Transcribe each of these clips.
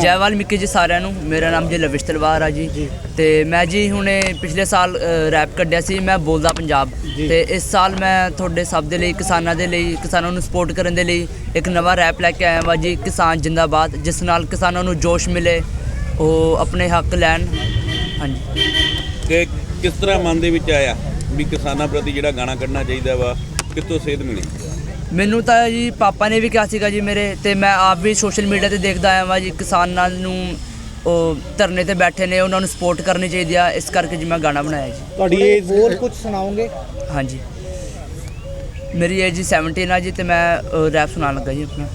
ਜੈ ਵਾਲਮੀਕੀ ਜੀ ਸਾਰਿਆਂ ਨੂੰ। ਮੇਰਾ ਨਾਮ ਜੀ ਲਵਿਸ਼ ਤਲਵਾਰ ਆ ਜੀ। ਤੇ ਮੈਂ ਜੀ ਹੁਣੇ ਪਿਛਲੇ ਸਾਲ ਰੈਪ ਕੱਢਿਆ ਸੀ। ਮੈਂ ਬੋਲਦਾ ਪੰਜਾਬ। ਤੇ ਇਸ ਸਾਲ ਮੈਂ ਤੁਹਾਡੇ ਸਭ ਦੇ ਲਈ ਕਿਸਾਨਾਂ ਦੇ ਲਈ ਕਿਸਾਨਾਂ ਨੂੰ ਸਪੋਰਟ ਕਰਨ ਦੇ ਲਈ ਇੱਕ ਨਵਾਂ ਰੈਪ ਲੈ ਕੇ ਆਇਆ ਹਾਂ ਜੀ ਕਿਸਾਨ ਜਿੰਦਾਬਾਦ ਜਿਸ ਨਾਲ ਕਿਸਾਨਾਂ ਨੂੰ ਜੋਸ਼ ਮਿਲੇ ਉਹ ਆਪਣੇ ਹੱਕ ਲੈਣ। ਹਾਂਜੀ। ਕਿ ਕਿਸ ਤਰ੍ਹਾਂ ਮਨ ਦੇ ਵਿੱਚ ਆਇਆ ਵੀ ਕਿਸਾਨਾਂ ਪ੍ਰਤੀ ਜਿਹੜਾ ਗਾਣਾ ਕੱਢਣਾ ਚਾਹੀਦਾ ਵਾ ਕਿੱਥੋਂ ਸੇਧ ਮਿਲੀ? ਮੈਨੂੰ ਤਾਂ ਜੀ ਪਾਪਾ ਨੇ ਵੀ ਕਿਹਾ ਸੀਗਾ ਜੀ ਮੇਰੇ ਤੇ ਮੈਂ ਆਪ ਵੀ ਸੋਸ਼ਲ ਮੀਡੀਆ ਤੇ ਦੇਖਦਾ ਆਇਆ ਵਾਂ ਜੀ ਕਿਸਾਨਾਂ ਨੂੰ ਉਹ ਧਰਨੇ ਤੇ ਬੈਠੇ ਨੇ ਉਹਨਾਂ ਨੂੰ ਸਪੋਰਟ ਕਰਨੀ ਚਾਹੀਦੀ ਆ ਇਸ ਕਰਕੇ ਜੀ ਮੈਂ ਗਾਣਾ ਬਣਾਇਆ ਜੀ। ਤੁਹਾਡੀ ਏਜ ਹੋਰ ਕੁਝ ਸੁਣਾਓਗੇ? ਹਾਂਜੀ। ਮੇਰੀ ਏਜ ਜੀ 17 ਆ ਜੀ ਤੇ ਮੈਂ ਰੈਪ ਸੁਣਾਉਣ ਲੱਗਾ ਜੀ ਆਪਣਾ।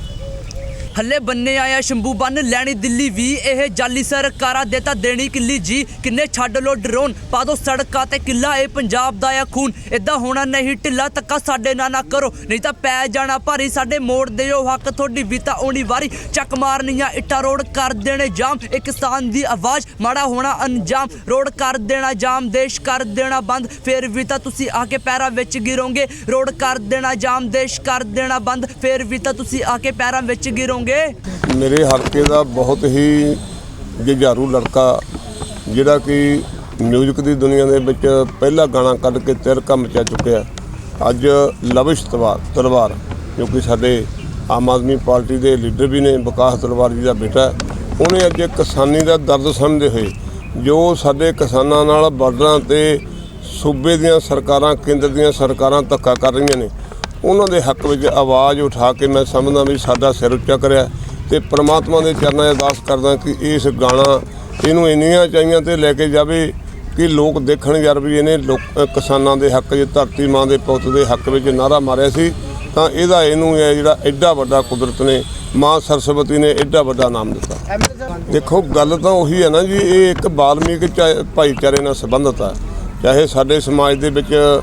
ਹੱਲੇ ਬੰਨੇ ਆਇਆ ਸ਼ੰਭੂ ਬੰਨ, ਲੈਣੀ ਦਿੱਲੀ ਵੀ, ਇਹ ਜਾਲੀ ਸਰਕਾਰਾਂ ਦੇ ਤਾਂ ਦੇਣੀ ਕਿੱਲੀ ਜੀ। ਕਿੰਨੇ ਛੱਡ ਲੋ ਡਰੋਨ, ਪਾ ਦੋ ਸੜਕਾਂ ਤੇ ਕਿੱਲਾ, ਇਹ ਪੰਜਾਬ ਦਾ ਆ ਖੂਨ। ਇਦਾਂ ਹੋਣਾ ਨਹੀਂ, ਢਿੱਲਾ ਤੱਕਾ ਸਾਡੇ ਨਾਲ ਨਾ ਕਰੋ। ਨਹੀਂ ਤਾਂ ਪੈ ਜਾਣਾ ਭਾਰੀ, ਸਾਡੇ ਮੋੜ ਦਿਓ ਹੱਕ ਤੁਹਾਡੀ ਵੀ ਤਾਂ ਆਉਣੀ ਵਾਰੀ। ਚੱਕ ਮਾਰਨੀਆਂ ਇੱਟਾਂ, ਰੋਡ ਕਰ ਦੇਣੇ ਜਾਮ। ਇਹ ਕਿਸਾਨ ਦੀ ਆਵਾਜ਼, ਮਾੜਾ ਹੋਣਾ ਅੰਜਾਮ। ਰੋਡ ਕਰ ਦੇਣਾ ਜਾਮ, ਦੇਸ਼ ਕਰ ਦੇਣਾ ਬੰਦ। ਫੇਰ ਵੀ ਤਾਂ ਤੁਸੀਂ ਆ ਕੇ ਪੈਰਾਂ ਵਿੱਚ ਗਿਰੋਗੇ। ਰੋਡ ਕਰ ਦੇਣਾ ਜਾਮ, ਦੇਸ਼ ਕਰ ਦੇਣਾ ਬੰਦ। ਫੇਰ ਵੀ ਤਾਂ ਤੁਸੀਂ ਆ ਕੇ ਪੈਰਾਂ ਵਿੱਚ ਗਿਰੋਗੇ। ਮੇਰੇ ਹਲਕੇ ਦਾ ਬਹੁਤ ਹੀ ਜੁਝਾਰੂ ਲੜਕਾ, ਜਿਹੜਾ ਕਿ ਮਿਊਜ਼ਿਕ ਦੀ ਦੁਨੀਆ ਦੇ ਵਿੱਚ ਪਹਿਲਾ ਗਾਣਾ ਕੱਢ ਕੇ ਤਿਰਕਾ ਮਚਾ ਚੁੱਕਿਆ ਅੱਜ ਲਵਿਸ਼ ਤਲਵਾਰ ਤਲਵਾਰ ਜੋ ਕਿ ਸਾਡੇ ਆਮ ਆਦਮੀ ਪਾਰਟੀ ਦੇ ਲੀਡਰ ਵੀ ਨੇ, ਵਿਕਾਸ ਤਲਵਾਰ ਜੀ ਦਾ ਬੇਟਾ ਉਹਨੇ ਅੱਜ ਕਿਸਾਨੀ ਦਾ ਦਰਦ ਸਮਝਦੇ ਹੋਏ, ਜੋ ਸਾਡੇ ਕਿਸਾਨਾਂ ਨਾਲ ਬਾਰਡਰਾਂ ਤੇ ਸੂਬੇ ਦੀਆਂ ਸਰਕਾਰਾਂ, ਕੇਂਦਰ ਦੀਆਂ ਸਰਕਾਰਾਂ ਧੱਕਾ ਕਰ ਰਹੀਆਂ ਨੇ ਉਹਨਾਂ ਦੇ ਹੱਕ ਵਿੱਚ ਆਵਾਜ਼ ਉਠਾ ਕੇ ਮੈਂ ਸਮਝਦਾ ਵੀ ਸਾਡਾ ਸਿਰ ਉੱਚਾ ਕਰਿਆ ਤੇ ਪ੍ਰਮਾਤਮਾ ਦੇ ਚਰਨਾਂ 'ਚ ਅਰਦਾਸ ਕਰਦਾ ਕਿ ਇਸ ਗਾਣਾ ਇਹਨੂੰ ਇੰਨੀਆਂ ਚਾਹੀਆਂ ਤੇ ਲੈ ਕੇ ਜਾਵੇ ਕਿ ਲੋਕ ਦੇਖਣ ਯਾਰ ਵੀ ਇਹਨੇ ਲੋਕ ਕਿਸਾਨਾਂ ਦੇ ਹੱਕ 'ਚ, ਧਰਤੀ ਮਾਂ ਦੇ ਪੁੱਤ ਦੇ ਹੱਕ ਵਿੱਚ ਨਾਰਾ ਮਾਰਿਆ ਸੀ, ਤਾਂ ਇਹਦਾ ਇਹਨੂੰ ਇਹ ਜਿਹੜਾ ਐਡਾ ਵੱਡਾ ਕੁਦਰਤ ਨੇ, ਮਾਂ ਸਰਸਵਤੀ ਨੇ ਐਡਾ ਵੱਡਾ ਨਾਮ ਦਿੱਤਾ। ਦੇਖੋ, ਗੱਲ ਤਾਂ ਉਹੀ ਹੈ ਨਾ ਜੀ, ਇਹ ਇੱਕ ਬਾਲਮੀਕ ਚਾ- ਭਾਈਚਾਰੇ ਨਾਲ ਸੰਬੰਧਿਤ ਆ। ਚਾਹੇ ਸਾਡੇ ਸਮਾਜ ਦੇ ਵਿੱਚ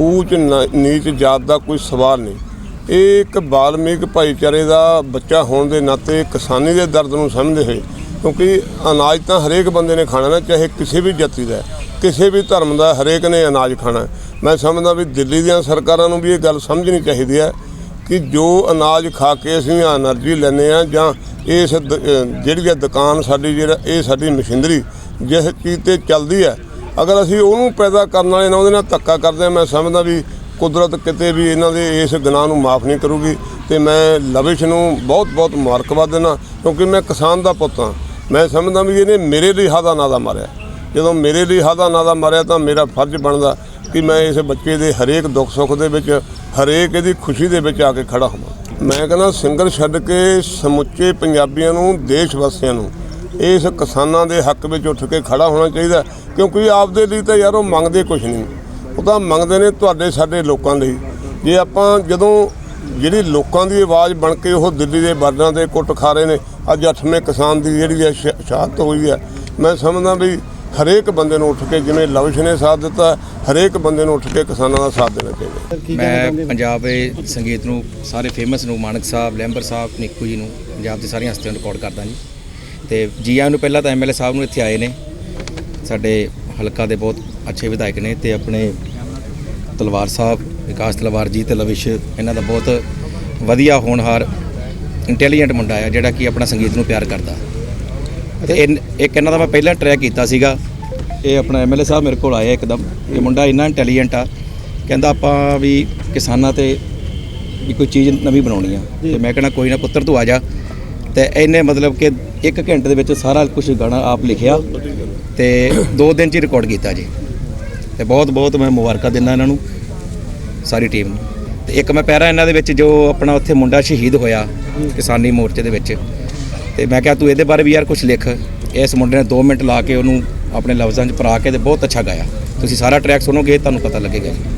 ਊਚ ਨੀਚ ਜਾਤ ਦਾ ਕੋਈ ਸਵਾਲ ਨਹੀਂ। ਇਹ ਇੱਕ ਬਾਲਮੀਕ ਭਾਈਚਾਰੇ ਦਾ ਬੱਚਾ ਹੋਣ ਦੇ ਨਾਤੇ ਕਿਸਾਨੀ ਦੇ ਦਰਦ ਨੂੰ ਸਮਝਦੇ ਹੋਏ, ਕਿਉਂਕਿ ਅਨਾਜ ਤਾਂ ਹਰੇਕ ਬੰਦੇ ਨੇ ਖਾਣਾ ਨਾ, ਚਾਹੇ ਕਿਸੇ ਵੀ ਜਾਤੀ ਦਾ ਕਿਸੇ ਵੀ ਧਰਮ ਦਾ ਹਰੇਕ ਨੇ ਅਨਾਜ ਖਾਣਾ ਮੈਂ ਸਮਝਦਾ ਵੀ ਦਿੱਲੀ ਦੀਆਂ ਸਰਕਾਰਾਂ ਨੂੰ ਵੀ ਇਹ ਗੱਲ ਸਮਝਣੀ ਚਾਹੀਦੀ ਹੈ ਕਿ ਜੋ ਅਨਾਜ ਖਾ ਕੇ ਅਸੀਂ એનર્ਜੀ ਲੈਨੇ ਆ ਜਾਂ ਇਸ ਜਿਹੜੀ ਦੁਕਾਨ ਸਾਡੀ, ਜਿਹੜਾ ਇਹ ਸਾਡੀ ਮਸ਼ੀਨਰੀ, ਜਿਸ ਚੀਜ਼ ਤੇ ਚੱਲਦੀ ਹੈ ਅਗਰ ਅਸੀਂ ਉਹਨੂੰ ਪੈਦਾ ਕਰਨ ਵਾਲੇ ਨਾਲ ਉਹਦੇ ਨਾਲ ਧੱਕਾ ਕਰਦੇ ਹਾਂ, ਮੈਂ ਸਮਝਦਾ ਵੀ ਕੁਦਰਤ ਕਿਤੇ ਵੀ ਇਹਨਾਂ ਦੇ ਇਸ ਗੁਨਾਹ ਨੂੰ ਮਾਫ ਨਹੀਂ ਕਰੂਗੀ ਤੇ ਮੈਂ ਲਵਿਸ਼ ਨੂੰ ਬਹੁਤ ਬਹੁਤ ਮੁਬਾਰਕਬਾਦ ਦਿੰਦਾ ਕਿਉਂਕਿ ਮੈਂ ਕਿਸਾਨ ਦਾ ਪੁੱਤ ਹਾਂ। ਮੈਂ ਸਮਝਦਾ ਵੀ ਇਹਨੇ ਮੇਰੇ ਲਈ ਹਾਦਾ ਨਾਦਾ ਮਾਰਿਆ। ਜਦੋਂ ਮੇਰੇ ਲਈ ਹਾਦਾ ਨਾਦਾ ਮਾਰਿਆ ਤਾਂ ਮੇਰਾ ਫਰਜ਼ ਬਣਦਾ ਕਿ ਮੈਂ ਇਸ ਬੱਚੇ ਦੇ ਹਰੇਕ ਦੁੱਖ ਸੁੱਖ ਦੇ ਵਿੱਚ, ਹਰੇਕ ਇਹਦੀ ਖੁਸ਼ੀ ਦੇ ਵਿੱਚ ਆ ਕੇ ਖੜਾ ਹੋਵਾਂ। ਮੈਂ ਕਹਿੰਦਾ ਸਿੰਗਰ ਛੱਡ ਕੇ ਸਮੁੱਚੇ ਪੰਜਾਬੀਆਂ ਨੂੰ, ਦੇਸ਼ ਵਾਸੀਆਂ ਨੂੰ ਇਸ ਕਿਸਾਨਾਂ ਦੇ ਹੱਕ ਵਿੱਚ ਉੱਠ ਕੇ ਖੜਾ ਹੋਣਾ ਚਾਹੀਦਾ ਕਿਉਂਕਿ ਆਪਦੇ ਲਈ ਤਾਂ ਯਾਰ ਉਹ ਮੰਗਦੇ ਕੁਝ ਨਹੀਂ। ਉਹ ਤਾਂ ਮੰਗਦੇ ਨੇ ਤੁਹਾਡੇ ਸਾਡੇ ਲੋਕਾਂ ਲਈ। ਜੇ ਆਪਾਂ ਜਦੋਂ ਜਿਹੜੀ ਲੋਕਾਂ ਦੀ ਆਵਾਜ਼ ਬਣ ਕੇ ਉਹ ਦਿੱਲੀ ਦੇ ਬਾਰਡਰਾਂ ਤੇ ਕੁੱਟ ਖਾ ਰਹੇ ਨੇ ਅੱਜ 8ਵੇਂ ਕਿਸਾਨ ਦੀ ਜਿਹੜੀ ਹੈ ਸ਼- ਸ਼ਹਾਦਤ ਹੋਈ ਹੈ ਮੈਂ ਸਮਝਦਾ ਵੀ ਹਰੇਕ ਬੰਦੇ ਨੂੰ ਉੱਠ ਕੇ ਜਿਵੇਂ ਲਵਿਸ਼ ਨੇ ਸਾਥ ਦਿੱਤਾ ਹਰੇਕ ਬੰਦੇ ਨੂੰ ਉੱਠ ਕੇ ਕਿਸਾਨਾਂ ਦਾ ਸਾਥ ਦੇਣਾ ਚਾਹੀਦਾ। ਮੈਂ ਪੰਜਾਬ ਦੇ ਸੰਗੀਤ ਨੂੰ ਸਾਰੇ ਫੇਮਸ ਨੂੰ ਮਾਨਕ ਸਾਹਿਬ ਲੈਂਬਰ ਸਾਹਿਬ ਨਿੱਕੂ ਜੀ ਨੂੰ ਪੰਜਾਬ ਦੀ ਸਾਰੀਆਂ ਹਸਤੀਆਂ ਨੂੰ ਰਿਕਾਰਡ ਕਰਦਾ ਜੀ। ਤੇ ਜੀਆਂ ਨੂੰ ਪਹਿਲਾਂ ਤਾਂ ਐਮਐਲਏ ਸਾਹਿਬ ਨੂੰ ਇੱਥੇ ਆਏ ਨੇ। ਸਾਡੇ ਹਲਕਾ ਦੇ ਬਹੁਤ ਅੱਛੇ ਵਿਧਾਇਕ ਨੇ ਤੇ ਆਪਣੇ ਤਲਵਾਰ ਸਾਹਿਬ, ਵਿਕਾਸ ਤਲਵਾਰ ਜੀ ਤੇ ਲਵਿਸ਼, ਇਹਨਾਂ ਦਾ ਬਹੁਤ ਵਧੀਆ ਹੋਣਹਾਰ ਇੰਟੈਲੀਜੈਂਟ ਮੁੰਡਾ ਆ, ਜਿਹੜਾ ਕਿ ਆਪਣਾ ਸੰਗੀਤ ਨੂੰ ਪਿਆਰ ਕਰਦਾ। ਤੇ ਇਨ- ਇੱਕ ਇਹਨਾਂ ਦਾ ਮੈਂ ਪਹਿਲਾਂ ਟਰੈਕ ਕੀਤਾ ਸੀਗਾ। ਇਹ ਆਪਣਾ ਐਮਐਲਏ ਸਾਹਿਬ ਮੇਰੇ ਕੋਲ ਆਇਆ ਇੱਕਦਮ। ਇਹ ਮੁੰਡਾ ਇੰਨਾ ਇੰਟੈਲੀਜੈਂਟ ਆ, ਕਹਿੰਦਾ ਆਪਾਂ ਵੀ ਕਿਸਾਨਾਂ ਤੇ ਵੀ ਕੋਈ ਚੀਜ਼ ਨਵੀਂ ਬਣਾਉਣੀ ਆ। ਤੇ ਮੈਂ ਕਹਿੰਦਾ ਕੋਈ ਨਾ ਪੁੱਤਰ ਤੂੰ ਆ ਜਾ। ਤੇ ਇਹਨੇ ਮਤਲਬ ਕਿ ਇੱਕ ਘੰਟੇ ਦੇ ਵਿੱਚ ਸਾਰਾ ਕੁਝ ਗਾਣਾ ਆਪ ਲਿਖਿਆ ਤੇ ਦੋ ਦਿਨ ਚ ਹੀ ਰਿਕਾਰਡ ਕੀਤਾ ਜੀ। ਤੇ ਬਹੁਤ ਬਹੁਤ ਮੈਂ ਮੁਬਾਰਕਾਂ ਦਿੰਦਾ ਇਹਨਾਂ ਨੂੰ, ਸਾਰੀ ਟੀਮ ਨੂੰ। ਤੇ ਇੱਕ ਮੈਂ ਪੈਰਾ ਇਹਨਾਂ ਦੇ ਵਿੱਚ ਜੋ ਆਪਣਾ ਉੱਥੇ ਮੁੰਡਾ ਸ਼ਹੀਦ ਹੋਇਆ, ਕਿਸਾਨੀ ਮੋਰਚੇ ਦੇ ਵਿੱਚ। ਤੇ ਮੈਂ ਕਿਹਾ ਤੂੰ ਇਹਦੇ ਬਾਰੇ ਵੀ ਯਾਰ ਕੁਝ ਲਿਖ। ਇਸ ਮੁੰਡੇ ਨੇ 2 ਮਿੰਟ ਲਾ ਕੇ ਉਹਨੂੰ ਆਪਣੇ ਲਫ਼ਜ਼ਾਂ 'ਚ ਪਰਾ ਕੇ ਤੇ ਬਹੁਤ ਅੱਛਾ ਗਾਇਆ। ਤੁਸੀਂ ਸਾਰਾ ਟਰੈਕ ਸੁਣੋਗੇ, ਤੁਹਾਨੂੰ ਪਤਾ ਲੱਗੇਗਾ ਜੀ।